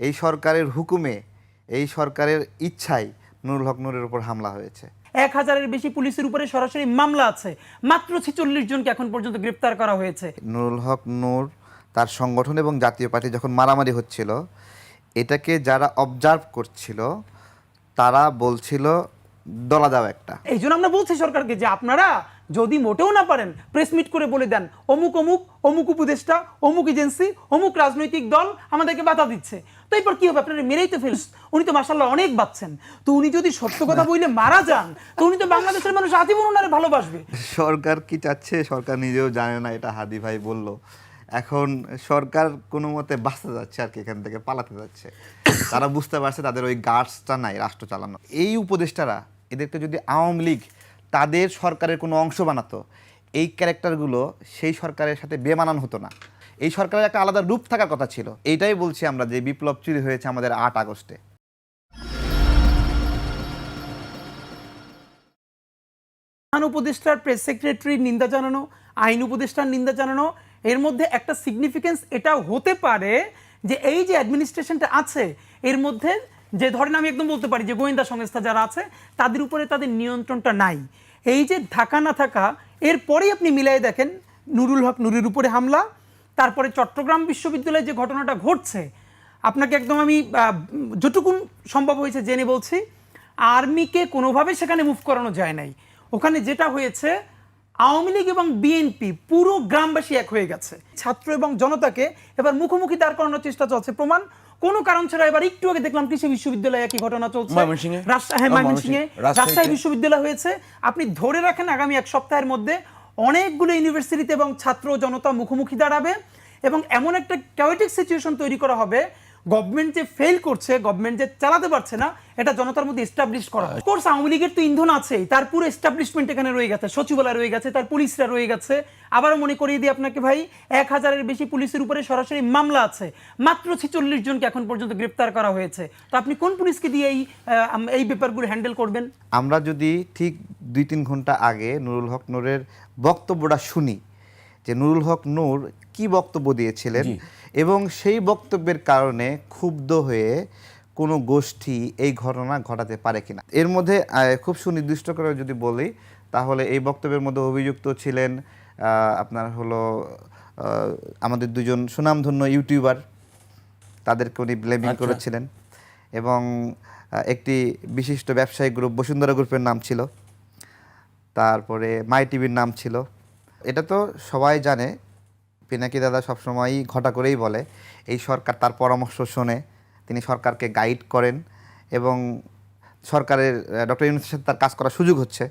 এই সরকারের হুকুমে এই সরকারের ইচ্ছায় নুরুল হক নূরের উপর হামলা হয়েছে। এক হাজারের বেশি পুলিশের উপরে সরাসরি মামলা আছে। মাত্র ছেচল্লিশ জনকে এখন পর্যন্ত গ্রেপ্তার করা হয়েছে। নুরুল হক নূর তার সংগঠন এবং জাতীয় পার্টি যখন মারামারি হচ্ছিল এটাকে যারা অবজার্ভ করছিল তারা বলছিল দলা দাও একটা। এই জন্য আমরা বলছি সরকারকে যে আপনারা যদি মোটেও না পারেন প্রেস মিট করে বলে দেন, অমুক অমুক অমুক উপদেষ্টা, অমুক এজেন্সি অমুক রাজনৈতিক দল আমাদেরকে বাধা দিচ্ছে। তো এরপর কি হবে? আপনারা মেরেই তো ফেলস উনি তো মাসাল্লাহ অনেক বাচ্চেন তো উনি যদি সত্য কথা বইলে মারা যান, তো উনি তো বাংলাদেশের মানুষ আজীবন ওনারে ভালোবাসবে। সরকার কি চাচ্ছে? সরকার নিজেও জানে না, এটা হাদি ভাই বলল। এখন সরকার কোনো মতে বাঁচতে যাচ্ছে আর কি, এখান থেকে পালাতে যাচ্ছে। তারা বুঝতে পারছে তাদের ওই গার্ডসটা নাই রাষ্ট্র চালানো। এই উপদেষ্টারা, এদেরকে যদি আওয়ামী লীগ তাদের সরকারের কোনো অংশ বানাতো, এই ক্যারেক্টারগুলো সেই সরকারের সাথে বেমানান হতো না। এই সরকারের একটা আলাদা রূপ থাকার কথা ছিল। এইটাই বলছি আমরা যে বিপ্লব চুরি হয়েছে আমাদের আট আগস্টে। প্রধান উপদেষ্টার প্রেস সেক্রেটারির নিন্দা জানানো, আইন উপদেষ্টার নিন্দা জানানো, এর মধ্যে একটা সিগনিফিকেন্স এটা হতে পারে যে এই যে অ্যাডমিনিস্ট্রেশনটা আছে, এর মধ্যে যে ধরেন আমি একদম বলতে পারি যে গোয়েন্দা সংস্থা যারা আছে তাদের উপরে তাদের নিয়ন্ত্রণটা নাই। এই যে থাকা না থাকা এরপরেই আপনি মিলাই দেখেন নুরুল হক নুরের উপরে হামলা তারপরে চট্টগ্রাম বিশ্ববিদ্যালয়ে যে ঘটনাটা ঘটছে আপনাকে একদম আমি আহ, যতটুকুন সম্ভব হয়েছে জেনে বলছি আর্মিকে কোনোভাবে সেখানে মুভ করানো যায় নাই। ওখানে যেটা হয়েছে আওয়ামী লীগ এবং বিএনপি পুরো গ্রামবাসী এক হয়ে গেছে। ছাত্র এবং জনতাকে এবার মুখোমুখি দাঁড় করানোর চেষ্টা চলছে। প্রমাণ কোনো কারণ ছাড়া এবার একটু আগে দেখলাম কৃষি বিশ্ববিদ্যালয়ে একই ঘটনা চলছে ময়মনসিংহে? রাজশাহী হ্যাঁ। রাজশাহী বিশ্ববিদ্যালয় হয়েছে আপনি ধরে রাখেন আগামী এক সপ্তাহের মধ্যে অনেকগুলো ইউনিভার্সিটিতে এবং ছাত্র জনতা মুখোমুখি দাঁড়াবে এবং এমন একটা ক্যাওয়েটিক সিচুয়েশন তৈরি করা হবে গভর্নমেন্ট যে ফেল করছে গভর্নমেন্ট যে চালাতে পারছে না এটা জনতার মধ্যে এস্টাবলিশ করা। কোর্স আওয়ামী লীগের তো ইন্ধন আছেই তার পুরো এস্টাবলিশমেন্ট এখানে রয়ে গেছে সচিবালয় রয়ে গেছে তার পুলিশরা রয়ে গেছে। আবারও মনে করিয়ে দিই আপনাকে ভাই এক হাজারের বেশি পুলিশের উপরে সরাসরি মামলা আছে। মাত্র ছেচল্লিশ জনকে এখন পর্যন্ত গ্রেপ্তার করা হয়েছে। তো আপনি কোন পুলিশকে দিয়ে এই আহ, এই ব্যাপারগুলো হ্যান্ডেল করবেন? আমরা যদি ঠিক দুই তিন ঘণ্টা আগে নুরুল হক নূরের বক্তব্যটা শুনি যে নুরুল হক নূর কি বক্তব্য দিয়েছিলেন? এবং সেই বক্তব্যের কারণে ক্ষুব্ধ হয়ে কোনো গোষ্ঠী এই ঘটনা ঘটাতে পারে কিনা। এর মধ্যে খুব সুনির্দিষ্ট করে যদি বলি তাহলে এই বক্তব্যের মধ্যে অভিযুক্ত ছিলেন আপনার হলো আমাদের দুজন সুনামধন্য ইউটিউবার তাদেরকে উনি ব্লেমিং আচ্ছা। করেছিলেন এবং একটি বিশিষ্ট ব্যবসায়িক গ্রুপ বসুন্ধরা গ্রুপের নাম ছিল। তারপরে মাই টিভির নাম ছিল। এটা তো সবাই জানে পিনাকি দাদা সবসময়ই ঘটা করেই বলে, এই সরকার তার পরামর্শ শোনে, তিনি সরকারকে গাইড করেন এবং সরকারের ডক্টর ইউনুসের সাথে তার কাজ করার সুযোগ হচ্ছে।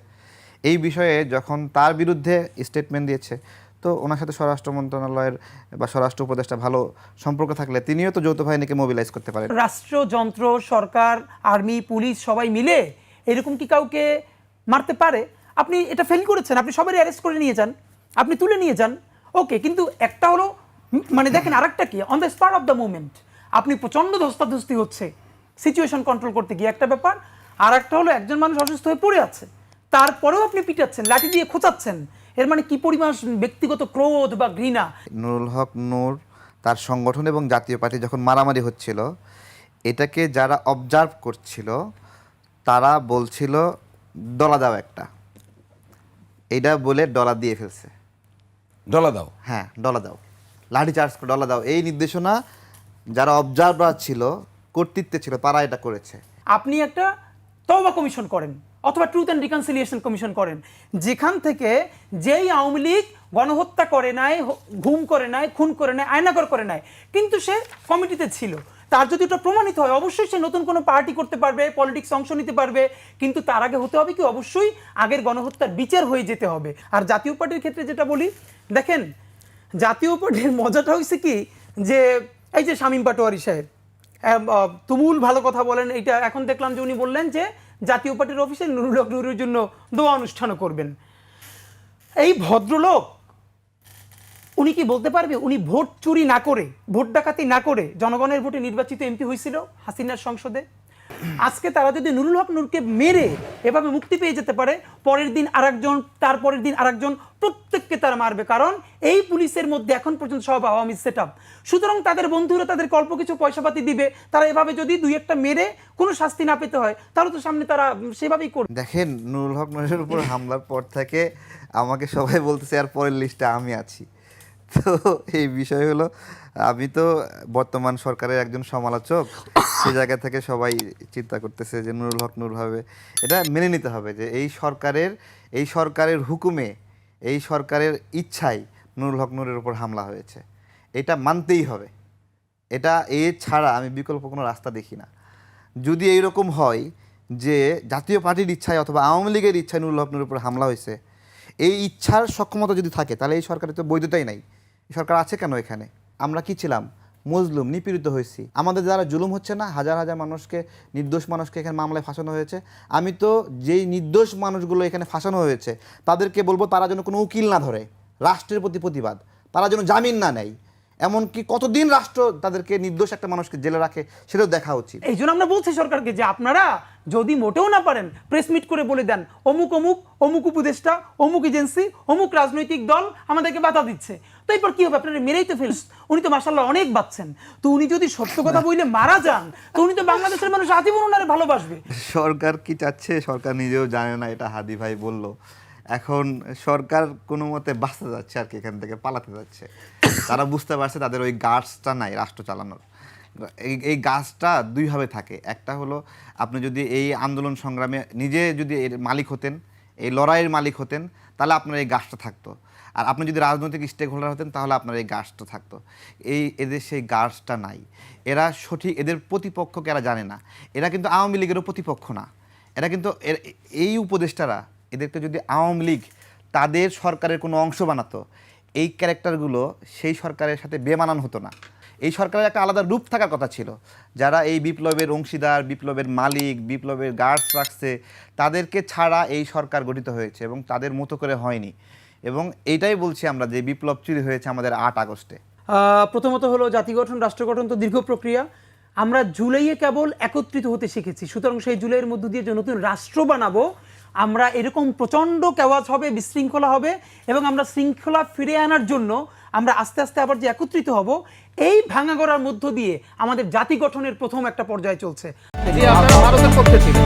এই বিষয়ে যখন তার বিরুদ্ধে স্টেটমেন্ট দিয়েছে, তো ওনার সাথে স্বরাষ্ট্র মন্ত্রণালয়ের বা স্বরাষ্ট্র উপদেষ্টা ভালো সম্পর্ক থাকলে তিনিও তো যৌথ বাহিনীকে মোবিলাইজ করতে পারেন। রাষ্ট্রযন্ত্র সরকার আর্মি পুলিশ সবাই মিলে এরকম কি কাউকে মারতে পারে? আপনি এটা ফেল করেছেন, আপনি সবাই অ্যারেস্ট করে নিয়ে যান, আপনি তুলে নিয়ে যান। ওকে কিন্তু একটা হলো মানে দেখেন আরেকটা কি? On the spur of the movement আপনি প্রচণ্ড ধস্তাধস্তি হচ্ছে সিচুয়েশন কন্ট্রোল করতে গিয়ে একটা ব্যাপার। আর একটা হলো, একজন মানুষ অসুস্থ হয়ে পড়ে আছে, তারপরেও আপনি পিটাচ্ছেন, লাঠি দিয়ে খোঁচাচ্ছেন। এর মানে কি পরিমাণ ব্যক্তিগত ক্রোধ বা ঘৃণা? নুরুল হক নূর, তার সংগঠন এবং জাতীয় পার্টি যখন মারামারি হচ্ছিল, এটাকে যারা অবজার্ভ করছিল, তারা বলছিল ডলা দাও একটা। এটা বলে ডলা দিয়ে ফেলছে। ডলা দাও। হ্যাঁ ডলা দাও। লাঠি চার্জ ডলা দাও। এই নির্দেশনা যারা অবজার্ভার ছিল কর্তৃত্বে ছিল তারা এটা করেছে। আপনি একটা তওবা কমিশন করেন অথবা ট্রুথ অ্যান্ড রিকনসিলিয়েশন কমিশন করেন। যেখান থেকে যেই আওয়ামী লীগ গণহত্যা করে নাই হ- ঘুম করে নাই খুন করে নাই আয়নাকর করে নাই কিন্তু সে কমিটিতে ছিল। তার যদি ওটা প্রমাণিত হয়, অবশ্যই সে নতুন কোনো পার্টি করতে পারবে, পলিটিক্স অংশ নিতে পারবে, কিন্তু তার আগে হতে হবে কি, অবশ্যই আগের গণহত্যার বিচার হয়ে যেতে হবে। আর জাতীয় পার্টির ক্ষেত্রে যেটা বলি, দেখেন, জাতীয় পার্টির মজাটা হয়েছে কি, যে এই যে শামীম পাটোয়ারি সাহেব তুমুল ভালো কথা বলেন এটা এখন দেখলাম যে উনি বললেন যে জাতীয় পার্টির অফিসে নুরুল হক নুরের জন্য দোয়া অনুষ্ঠানও করবেন। এই ভদ্রলোক উনি কি বলতে পারবে? উনি ভোট চুরি না করে ভোট ডাকাতি না করে জনগণের ভোটে নির্বাচিত এমপি হয়েছিল হাসিনার সংসদে। আজকে তারা যদি নুরুল হক নূরকে মেরে এভাবে মুক্তি পেয়ে যেতে পারে পরের দিন আর আরেকজন তারপরের দিন আরেকজন প্রত্যেককে তারা মারবে। কারণ এই পুলিশের মধ্যে এখন পর্যন্ত সব আওয়ামী সেট আপ সুতরাং তাদের বন্ধুরা তাদের অল্প কিছু পয়সাপাতি দিবে। তারা এভাবে যদি দুই একটা মেরে কোনো শাস্তি না পেতে হয় তাহলে তো সামনে তারা সেভাবেই করবে। দেখেন নুরুল হক নুরের উপর হামলার পর থেকে আমাকে সবাই বলতেছে আর পরের লিস্টে আমি আছি। তো এই বিষয় হলো, আমি তো বর্তমান সরকারের একজন সমালোচক, সে জায়গা থেকে সবাই চিন্তা করতেছে যে নুরুল হক নূর হবে এটা মেনে নিতে হবে যে এই সরকারের এই সরকারের হুকুমে, এই সরকারের ইচ্ছাই নুরুল হক নূরের উপর হামলা হয়েছে। এটা মানতেই হবে। এটা এ ছাড়া আমি বিকল্প কোনো রাস্তা দেখি না। যদি এইরকম হয় যে জাতীয় পার্টির ইচ্ছায় অথবা আওয়ামী লীগের ইচ্ছায় নুরুল হকনুর উপর হামলা হয়েছে, এই ইচ্ছার সক্ষমতা যদি থাকে, তাহলে এই সরকারের তো বৈধতাই নাই। সরকার আছে কেন এখানে? আমরা কি ছিলাম? মজলুম নিপীড়িত হয়েছি। আমাদের যারা জুলুম হচ্ছে না? হাজার হাজার মানুষকে, নির্দোষ মানুষকে এখানে মামলায় ফাঁসানো হয়েছে। আমি তো যেই নির্দোষ মানুষগুলো এখানে ফাঁসানো হয়েছে, তাদেরকে বলব তারা যেন কোনো উকিল না ধরে, রাষ্ট্রের প্রতি প্রতিবাদ। তারা যেন জামিন না নেয়। এমনকি কতদিন রাষ্ট্র তাদেরকে নির্দোষ একটা মানুষকে জেলে রাখে, সেটাও দেখা উচিত। এই জন্য আমরা বলছি সরকারকে যে আপনারা যদি মোটেও না পারেন প্রেস মিট করে বলে দেন, অমুক অমুক অমুক উপদেষ্টা, অমুক এজেন্সি অমুক রাজনৈতিক দল আমাদেরকে বাধা দিচ্ছে। তো এরপর কি হবে? আপনারা মেরেই তো ফেলস উনি তো মাসাল্লাহ অনেক বাচ্চেন তো উনি যদি সত্য কথা বইলে মারা যান, তো উনি তো বাংলাদেশের মানুষ আজীবন ওনারে ভালোবাসবে। সরকার কি চাচ্ছে? সরকার নিজেও জানে না, এটা হাদি ভাই বলল। এখন সরকার কোনো মতে বাঁচতে যাচ্ছে আর কি, এখান থেকে পালাতে যাচ্ছে। তারা বুঝতে পারছে তাদের ওই গাছটা নাই রাষ্ট্র চালানোর। এই এই গাছটা দুইভাবে থাকে। একটা হলো, আপনি যদি এই আন্দোলন সংগ্রামে নিজে যদি এর মালিক হতেন, এই লড়াইয়ের মালিক হতেন, তাহলে আপনার এই গাছটা থাকতো। আর আপনি যদি রাজনৈতিক স্টেক হোল্ডার হতেন, তাহলে আপনার এই গাছটা থাকতো। এই এদের সেই গাছটা নাই। এরা সঠিক, এদের প্রতিপক্ষকে এরা জানে না। এরা কিন্তু আওয়ামী লীগেরও প্রতিপক্ষ না। এরা কিন্তু এই উপদেষ্টারা, এদেরকে যদি আওয়ামী লীগ তাদের সরকারের কোনো অংশ বানাতো, এই ক্যারেক্টারগুলো সেই সরকারের সাথে বেমানান হতো না। এই সরকারের একটা আলাদা রূপ থাকার কথা ছিল। যারা এই বিপ্লবের অংশীদার, বিপ্লবের মালিক, বিপ্লবের গার্ডস রাখছে, তাদেরকে ছাড়া এই সরকার গঠিত হয়েছে এবং তাদের মতো করে হয়নি। এবং এইটাই বলছি আমরা যে বিপ্লব চুরি হয়েছে আমাদের আট আগস্টে। প্রথমত হলো জাতি গঠন রাষ্ট্র গঠন তো দীর্ঘ প্রক্রিয়া। আমরা জুলাইয়ে কেবল একত্রিত হতে শিখেছি। সুতরাং সেই জুলাইয়ের মধ্য দিয়ে যে নতুন রাষ্ট্র বানাবো আমরা এরকম প্রচণ্ড কেওয়াজ হবে বিশৃঙ্খলা হবে এবং আমরা শৃঙ্খলা ফিরে আনার জন্য আমরা আস্তে আস্তে আবার যে একত্রিত হব এই ভাঙাগড়ার মধ্য দিয়ে আমাদের জাতি গঠনের প্রথম একটা পর্যায়ে চলছে। ভারতের পক্ষে ছিলেন।